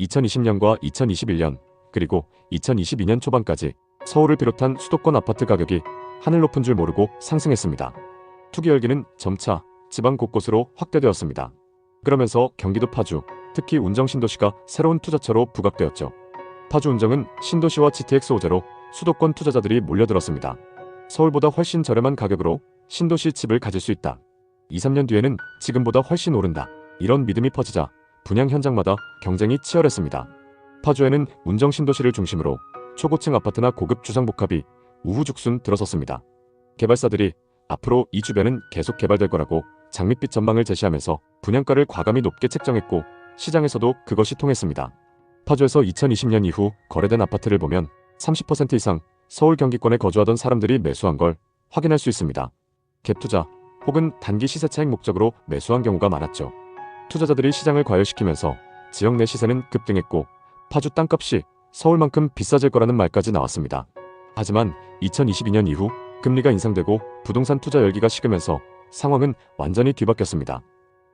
2020년과 2021년 그리고 2022년 초반까지 서울을 비롯한 수도권 아파트 가격이 하늘 높은 줄 모르고 상승했습니다. 투기 열기는 점차 지방 곳곳으로 확대되었습니다. 그러면서 경기도 파주, 특히 운정 신도시가 새로운 투자처로 부각되었죠. 파주 운정은 신도시와 GTX 호재로 수도권 투자자들이 몰려들었습니다. 서울보다 훨씬 저렴한 가격으로 신도시 집을 가질 수 있다. 2, 3년 뒤에는 지금보다 훨씬 오른다. 이런 믿음이 퍼지자 분양 현장마다 경쟁이 치열했습니다. 파주에는 운정 신도시를 중심으로 초고층 아파트나 고급 주상복합이 우후죽순 들어섰습니다. 개발사들이 앞으로 이 주변은 계속 개발될 거라고 장밋빛 전망을 제시하면서 분양가를 과감히 높게 책정했고 시장에서도 그것이 통했습니다. 파주에서 2020년 이후 거래된 아파트를 보면 30% 이상 서울 경기권에 거주하던 사람들이 매수한 걸 확인할 수 있습니다. 갭투자 혹은 단기 시세 차익 목적으로 매수한 경우가 많았죠. 투자자들이 시장을 과열시키면서 지역 내 시세는 급등했고 파주 땅값이 서울만큼 비싸질 거라는 말까지 나왔습니다. 하지만 2022년 이후 금리가 인상되고 부동산 투자 열기가 식으면서 상황은 완전히 뒤바뀌었습니다.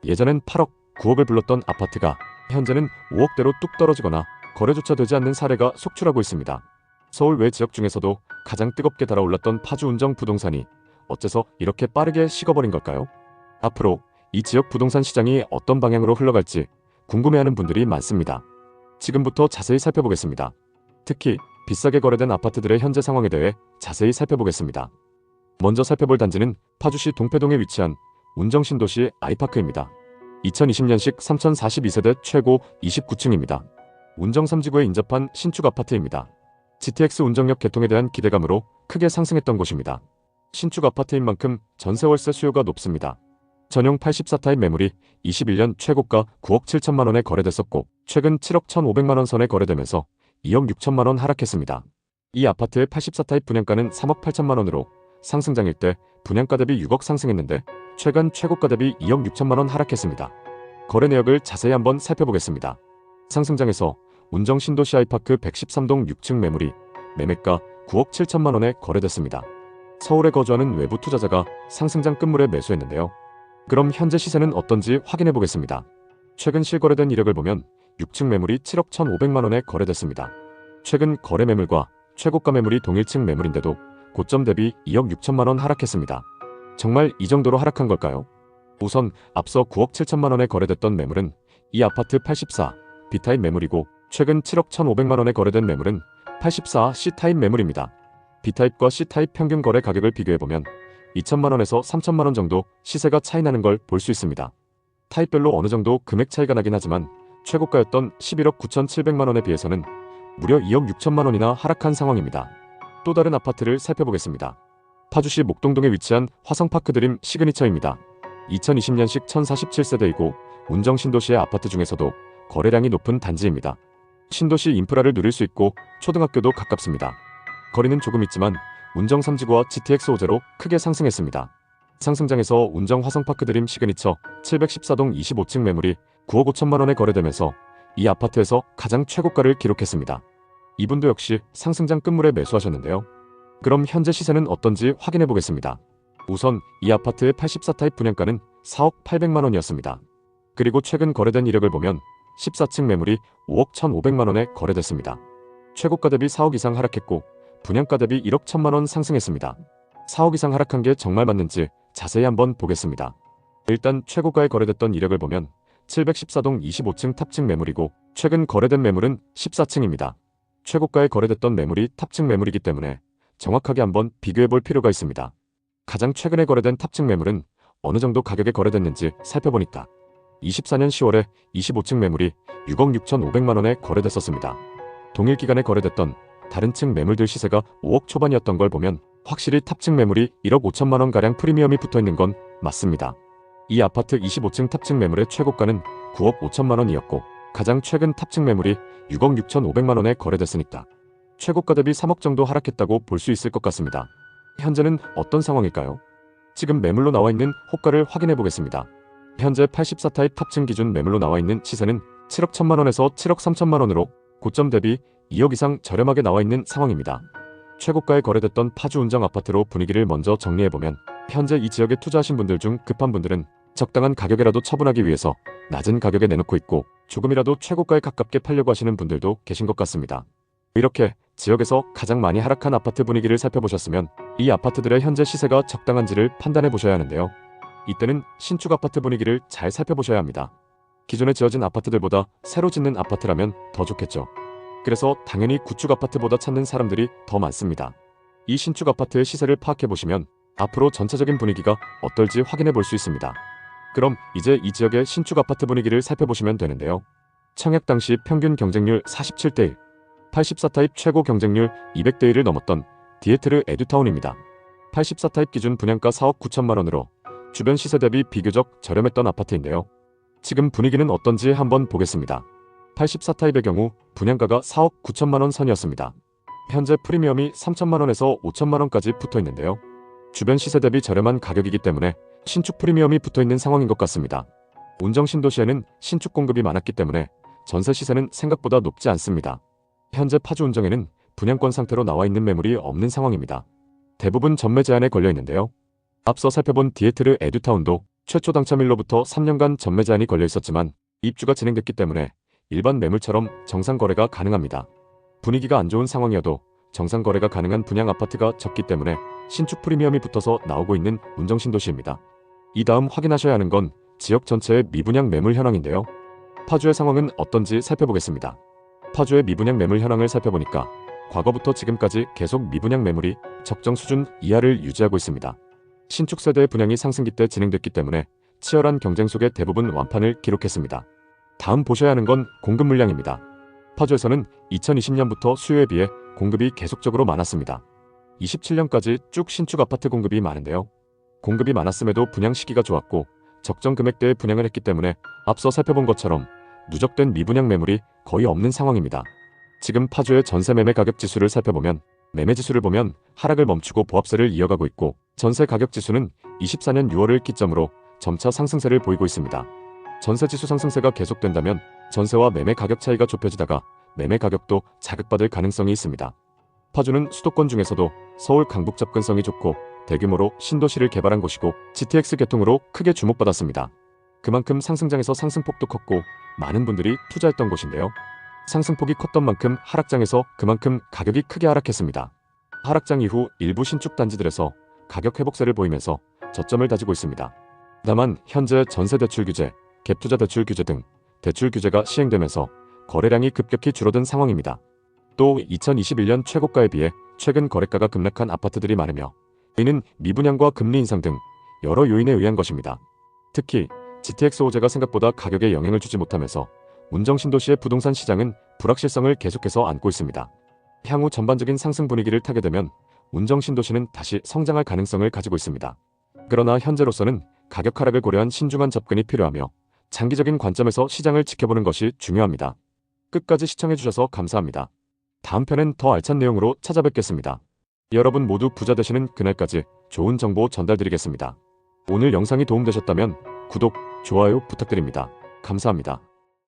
예전엔 8억, 9억을 불렀던 아파트가 현재는 5억대로 뚝 떨어지거나 거래조차 되지 않는 사례가 속출하고 있습니다. 서울 외 지역 중에서도 가장 뜨겁게 달아올랐던 파주 운정 부동산이 어째서 이렇게 빠르게 식어버린 걸까요? 앞으로 이 지역 부동산 시장이 어떤 방향으로 흘러갈지 궁금해하는 분들이 많습니다. 지금부터 자세히 살펴보겠습니다. 특히 비싸게 거래된 아파트들의 현재 상황에 대해 자세히 살펴보겠습니다. 먼저 살펴볼 단지는 파주시 동패동에 위치한 운정신도시 아이파크입니다. 2020년식 3042세대 최고 29층입니다. 운정 3지구에 인접한 신축 아파트입니다. GTX 운정역 개통에 대한 기대감으로 크게 상승했던 곳입니다. 신축 아파트인 만큼 전세 월세 수요가 높습니다. 전용 84타입 매물이 21년 최고가 9억 7천만 원에 거래됐었고 최근 7억 1,500만 원 선에 거래되면서 2억 6천만 원 하락했습니다. 이 아파트의 84타입 분양가는 3억 8천만 원으로 상승장일 때 분양가 대비 6억 상승했는데 최근 최고가 대비 2억 6천만 원 하락했습니다. 거래 내역을 자세히 한번 살펴보겠습니다. 상승장에서 운정 신도시 아이파크 113동 6층 매물이 매매가 9억 7천만 원에 거래됐습니다. 서울에 거주하는 외부 투자자가 상승장 끝물에 매수했는데요. 그럼 현재 시세는 어떤지 확인해 보겠습니다. 최근 실거래된 이력을 보면 6층 매물이 7억 1,500만 원에 거래됐습니다. 최근 거래 매물과 최고가 매물이 동일층 매물인데도 고점 대비 2억 6천만 원 하락했습니다. 정말 이 정도로 하락한 걸까요? 우선 앞서 9억 7천만 원에 거래됐던 매물은 이 아파트 84 B타입 매물이고 최근 7억 1,500만 원에 거래된 매물은 84 C타입 매물입니다. B타입과 C타입 평균 거래 가격을 비교해 보면 2천만 원에서 3천만 원 정도 시세가 차이 나는 걸 볼 수 있습니다. 타입별로 어느 정도 금액 차이가 나긴 하지만 최고가였던 11억 9,700만 원에 비해서는 무려 2억 6천만 원이나 하락한 상황입니다. 또 다른 아파트를 살펴보겠습니다. 파주시 목동동에 위치한 화성파크 드림 시그니처입니다. 2020년식 1047세대이고 운정 신도시의 아파트 중에서도 거래량이 높은 단지입니다. 신도시 인프라를 누릴 수 있고 초등학교도 가깝습니다. 거리는 조금 있지만 운정 3지구와 GTX 호재로 크게 상승했습니다. 상승장에서 운정 화성파크 드림 시그니처 714동 25층 매물이 9억 5천만 원에 거래되면서 이 아파트에서 가장 최고가를 기록했습니다. 이분도 역시 상승장 끝물에 매수하셨는데요. 그럼 현재 시세는 어떤지 확인해 보겠습니다. 우선 이 아파트의 84타입 분양가는 4억 800만 원이었습니다. 그리고 최근 거래된 이력을 보면 14층 매물이 5억 1,500만 원에 거래됐습니다. 최고가 대비 4억 이상 하락했고 분양가 대비 1억 1천만 원 상승했습니다. 4억 이상 하락한 게 정말 맞는지 자세히 한번 보겠습니다. 일단 최고가에 거래됐던 이력을 보면 714동 25층 탑층 매물이고 최근 거래된 매물은 14층입니다. 최고가에 거래됐던 매물이 탑층 매물이기 때문에 정확하게 한번 비교해 볼 필요가 있습니다. 가장 최근에 거래된 탑층 매물은 어느 정도 가격에 거래됐는지 살펴보니까 24년 10월에 25층 매물이 6억 6천5백만 원에 거래됐었습니다. 동일 기간에 거래됐던 다른 층 매물들 시세가 5억 초반이었던 걸 보면 확실히 탑층 매물이 1억 5천만 원 가량 프리미엄이 붙어 있는 건 맞습니다. 이 아파트 25층 탑층 매물의 최고가는 9억 5천만 원이었고 가장 최근 탑층 매물이 6억 6천5백만 원에 거래됐으니까 최고가 대비 3억 정도 하락했다고 볼 수 있을 것 같습니다. 현재는 어떤 상황일까요? 지금 매물로 나와 있는 호가를 확인해 보겠습니다. 현재 84타입 탑층 기준 매물로 나와 있는 시세는 7억 1천만 원에서 7억 3천만 원으로 고점 대비 2억 이상 저렴하게 나와 있는 상황입니다. 최고가에 거래됐던 파주 운정 아파트로 분위기를 먼저 정리해보면 현재 이 지역에 투자하신 분들 중 급한 분들은 적당한 가격에라도 처분하기 위해서 낮은 가격에 내놓고 있고 조금이라도 최고가에 가깝게 팔려고 하시는 분들도 계신 것 같습니다. 이렇게 지역에서 가장 많이 하락한 아파트 분위기를 살펴보셨으면 이 아파트들의 현재 시세가 적당한지를 판단해 보셔야 하는데요. 이때는 신축 아파트 분위기를 잘 살펴보셔야 합니다. 기존에 지어진 아파트들보다 새로 짓는 아파트라면 더 좋겠죠. 그래서 당연히 구축 아파트보다 찾는 사람들이 더 많습니다. 이 신축 아파트의 시세를 파악해 보시면 앞으로 전체적인 분위기가 어떨지 확인해 볼 수 있습니다. 그럼 이제 이 지역의 신축 아파트 분위기를 살펴보시면 되는데요. 청약 당시 평균 경쟁률 47대 1, 84타입 최고 경쟁률 200대 1을 넘었던 디에트르 에듀타운입니다. 84타입 기준 분양가 4억 9천만 원으로 주변 시세 대비 비교적 저렴했던 아파트인데요. 지금 분위기는 어떤지 한번 보겠습니다. 84타입의 경우 분양가가 4억 9천만 원 선이었습니다. 현재 프리미엄이 3천만 원에서 5천만 원까지 붙어 있는데요. 주변 시세 대비 저렴한 가격이기 때문에 신축 프리미엄이 붙어 있는 상황인 것 같습니다. 운정 신도시에는 신축 공급이 많았기 때문에 전세 시세는 생각보다 높지 않습니다. 현재 파주 운정에는 분양권 상태로 나와 있는 매물이 없는 상황입니다. 대부분 전매 제한에 걸려 있는데요. 앞서 살펴본 디에트르 에듀타운도 최초 당첨일로부터 3년간 전매 제한이 걸려 있었지만 입주가 진행됐기 때문에 일반 매물처럼 정상 거래가 가능합니다. 분위기가 안 좋은 상황이어도 정상 거래가 가능한 분양 아파트가 적기 때문에 신축 프리미엄이 붙어서 나오고 있는 운정 신도시입니다. 이 다음 확인하셔야 하는 건 지역 전체의 미분양 매물 현황인데요. 파주의 상황은 어떤지 살펴보겠습니다. 파주의 미분양 매물 현황을 살펴보니까 과거부터 지금까지 계속 미분양 매물이 적정 수준 이하를 유지하고 있습니다. 신축 세대의 분양이 상승기 때 진행됐기 때문에 치열한 경쟁 속에 대부분 완판을 기록했습니다. 다음 보셔야 하는 건 공급 물량입니다. 파주에서는 2020년부터 수요에 비해 공급이 계속적으로 많았습니다. 27년까지 쭉 신축 아파트 공급이 많은데요. 공급이 많았음에도 분양 시기가 좋았고 적정 금액대에 분양을 했기 때문에 앞서 살펴본 것처럼 누적된 미분양 매물이 거의 없는 상황입니다. 지금 파주의 전세 매매 가격 지수를 살펴보면 매매 지수를 보면 하락을 멈추고 보합세를 이어가고 있고 전세 가격 지수는 24년 6월을 기점으로 점차 상승세를 보이고 있습니다. 전세 지수 상승세가 계속된다면 전세와 매매 가격 차이가 좁혀지다가 매매 가격도 자극받을 가능성이 있습니다. 파주는 수도권 중에서도 서울 강북 접근성이 좋고 대규모로 신도시를 개발한 곳이고 GTX 개통으로 크게 주목받았습니다. 그만큼 상승장에서 상승폭도 컸고 많은 분들이 투자했던 곳인데요. 상승폭이 컸던 만큼 하락장에서 그만큼 가격이 크게 하락했습니다. 하락장 이후 일부 신축 단지들에서 가격 회복세를 보이면서 저점을 다지고 있습니다. 다만 현재 전세 대출 규제, 갭투자 대출 규제 등 대출 규제가 시행되면서 거래량이 급격히 줄어든 상황입니다. 또 2021년 최고가에 비해 최근 거래가가 급락한 아파트들이 많으며 이는 미분양과 금리 인상 등 여러 요인에 의한 것입니다. 특히 GTX 호재가 생각보다 가격에 영향을 주지 못하면서 운정 신도시의 부동산 시장은 불확실성을 계속해서 안고 있습니다. 향후 전반적인 상승 분위기를 타게 되면 운정 신도시는 다시 성장할 가능성을 가지고 있습니다. 그러나 현재로서는 가격 하락을 고려한 신중한 접근이 필요하며 장기적인 관점에서 시장을 지켜보는 것이 중요합니다. 끝까지 시청해주셔서 감사합니다. 다음 편엔 더 알찬 내용으로 찾아뵙겠습니다. 여러분 모두 부자 되시는 그날까지 좋은 정보 전달드리겠습니다. 오늘 영상이 도움되셨다면 구독, 좋아요 부탁드립니다. 감사합니다.